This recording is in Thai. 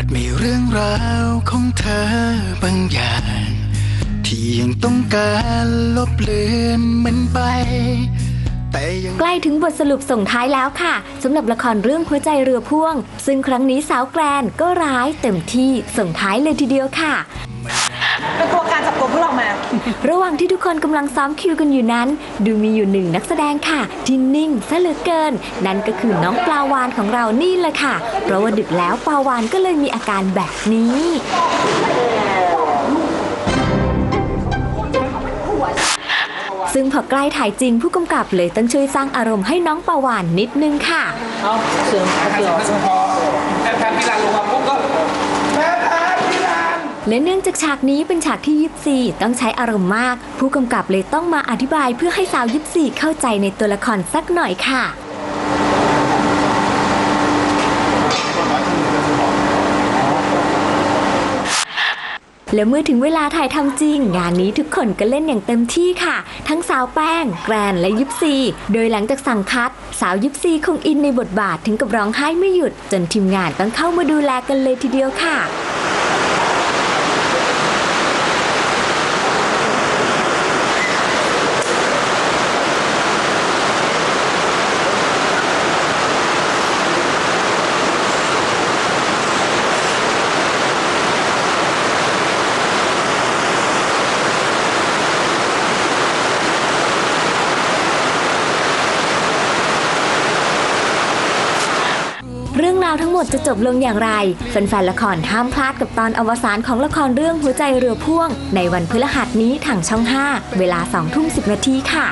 ราวของเธอบางอย่าง ที่ยังต้องการลบเลือนมันไป แต่ยัง ใกล้ถึงบทสรุปส่งท้ายแล้วค่ะสำหรับละครเรื่องหัวใจเรือพ่วง ซึ่งครั้งนี้สาวแกรนก็ร้ายเต็มที่ส่งท้ายเลยทีเดียวค่ะ เป็นตัวการจับตัวพวกเรามา ระหว่างที่ทุกคนกำลังซ้อมคิวกันอยู่นั้น ดูมีอยู่หนึ่งนักแสดงค่ะที่นิ่งซะเหลือเกิน นั่นก็คือน้องปลาวานของเรานี่แหละค่ะ เพราะว่าดึกแล้วปลาวานก็เลยมีอาการแบบนี้ซึ่งพอใกล้ถ่ายจริงผู้กำกับเลยต้องช่วยสร้างอารมณ์ให้น้องปลาวานนิดนึงค่ะ เอาเสียงเสียงแพทย์พิรันลงมาปุ๊บก็ และเนื่องจากฉากนี้เป็นฉากที่ยิปซีต้องใช้อารมณ์มาก ผู้กำกับเลยต้องมาอธิบายเพื่อให้สาวยิปซีเข้าใจในตัวละครสักหน่อยค่ะ และเมื่อถึงเวลาถ่ายทำจริง งานนี้ทุกคนก็เล่นอย่างเต็มที่ค่ะ ทั้งสาวแป้ง แกรนและยิปซี โดยหลังจากสั่งคัด สาวยิปซีคงอินในบทบาทถึงกับร้องไห้ไม่หยุด จนทีมงานต้องเข้ามาดูแลกันเลยทีเดียวค่ะ เรื่องราวทั้งหมดจะจบลงอย่างไรแฟนๆละครห้ามพลาดกับตอนอวสานของละครเรื่องหัวใจเรือพ่วง ในวันพฤหัสนี้ทางช่อง 5 เวลา2ทุ่ม10นาทีค่ะ